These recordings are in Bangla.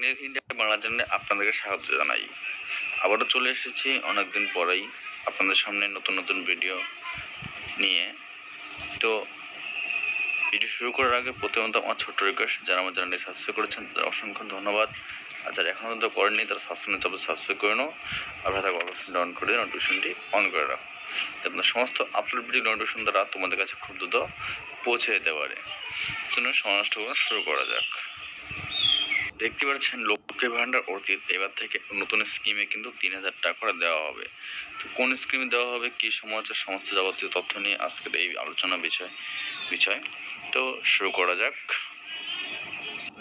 নিউ ইন্ডিয়া বাংলা চ্যানেলে আপনাদেরকে স্বাগত জানাই। আবারও চলে এসেছি অনেকদিন পরেই আপনাদের সামনে নতুন নতুন ভিডিও নিয়ে। তো ভিডিও শুরু করার আগে প্রথমত আমার ছোট্ট রিকোয়েস্ট যারা আমার চ্যানেলটি সাবস্ক্রাইব করেছেন, তাদের অসংখ্য ধন্যবাদ। আর যারা এখনও পর্যন্ত করেননি, তারা সাবস্ক্রাইব তবে সাবস্ক্রাইব করে নাও। আর ভাতা অবশ্যই অন করে নোটিফিকেশনটি অন করে রাখো। আপনার সমস্ত আপলোড ভিডিও নোটিফিকেশন দ্বারা তোমাদের কাছে খুব দ্রুত পৌঁছে যেতে পারে। জন্য সমাজটা শুরু করা যাক। দেখতে পাচ্ছেন লক্ষ্মী ভান্ডার অতীত এবার থেকে নতুন স্কিমে কিন্তু তিন হাজার টাকা করে দেওয়া হবে। তো কোন স্কিমে দেওয়া হবে? কি সমাচার? সমস্ত যাবতীয় তথ্য নিয়ে আজকের এই আলোচনা বিষয় বিষয়। তো শুরু করা যাক।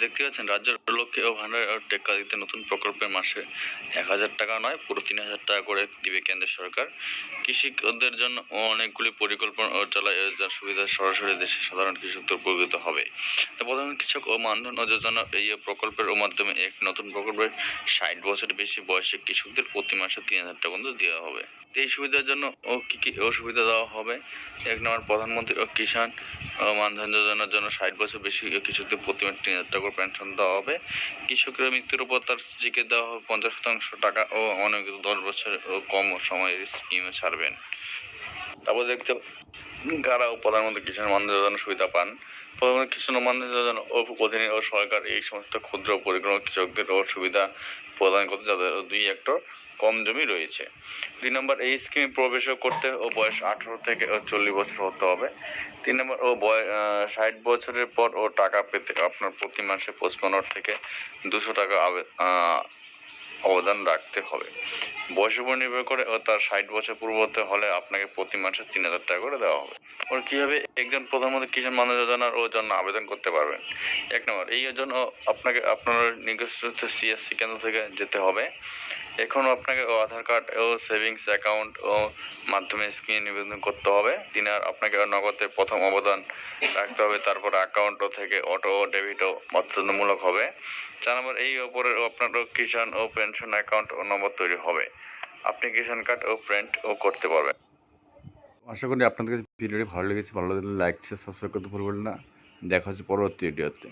দেখতে পাচ্ছেন রাজ্যের লক্ষ্যে ও ভান্ডার টেক্কা দিতে নতুন প্রকল্পের মাসে এক হাজার টাকা নয়, পুরো তিন হাজার টাকা করে দিবে কেন্দ্র সরকার। কৃষকদের জন্য অনেকগুলি পরিকল্পনা চালায় যার সুবিধা সরাসরি দেশের সাধারণ কৃষকদের উপকৃত হবে। প্রধান কৃষক ও মানধন ও যোজনা এই প্রকল্পের মাধ্যমে এক নতুন প্রকল্পের ষাট বছর বেশি বয়সী কৃষকদের প্রতি মাসে তিন হাজার টাকা পর্যন্ত দেওয়া হবে। এই সুবিধার জন্য ও কি কি অসুবিধা দেওয়া হবে? এক নম্বর, প্রধানমন্ত্রী ও কিষাণ মানধন যোজনার জন্য ষাট বছর বেশি কৃষকদের প্রতি মাসে তিন হাজার টাকা করে পেনশন দেওয়া হবে। কৃষকের মৃত্যুর উপর তার স্ত্রীকে দেওয়া হবে পঞ্চাশ শতাংশ টাকা ও অনেক দশ বছর কম সময়ের স্কিমে ছাড়বেন। তারপর দেখতে কারা প্রধানমন্ত্রী কিষাণ মানধন যোজনা সুবিধা পান, প্রধানমন্ত্রী কিষাণ মানধন যোজনা ও অধীনে ও সরকার এই সমস্ত ক্ষুদ্র পরিক্রমা কৃষকদের ও সুবিধা প্রদান করতে যাদের দুই হেক্টর কম জমি রয়েছে। দুই নম্বর, এই স্কিমে প্রবেশ করতে ও বয়স আঠারো থেকে চল্লিশ বছর হতে হবে। তিন নম্বর, ও বয় ষাট বছরের পর ও টাকা পেতে আপনার প্রতি মাসে পঁচপান্ন থেকে দুশো টাকা অবদান রাখতে হবে। বয়সের উপর নির্ভর করে ও তার ষাট বছর পূর্ববর্তী হলে আপনাকে প্রতি মাসে তিন হাজার টাকা করে দেওয়া হবে। ওর কীভাবে একজন প্রধানমন্ত্রী কিষাণ মান্য যোজনার ও জন্য আবেদন করতে পারবেন? এক নম্বর, এই জন্য আপনাকে আপনার নির্দিষ্ট সিএসসি কেন্দ্র থেকে যেতে হবে। এখন আপনাকে আধার কার্ড ও সেভিংস অ্যাকাউন্ট ও মাধ্যমে স্কিমে নিবেদন করতে হবে। তিনি আর আপনাকে নগদে প্রথম অবদান রাখতে হবে, তারপর অ্যাকাউন্ট থেকে অটো ও বাধ্যতামূলক হবে। চার নম্বর, এই ওপরে আপনার কিষাণ ও পেনশন অ্যাকাউন্ট ও নম্বর তৈরি হবে। কিষাণ কার্ড ও প্রিন্ট ও করতে পারবেন। আশা করি আপনাদের কাছে ভিডিওটি ভালো লেগেছে। ভালো লাগলে লাইক শেয়ার সাবস্ক্রাইব করতে ভুলবেন না। দেখা হচ্ছে পরবর্তী ভিডিওতে।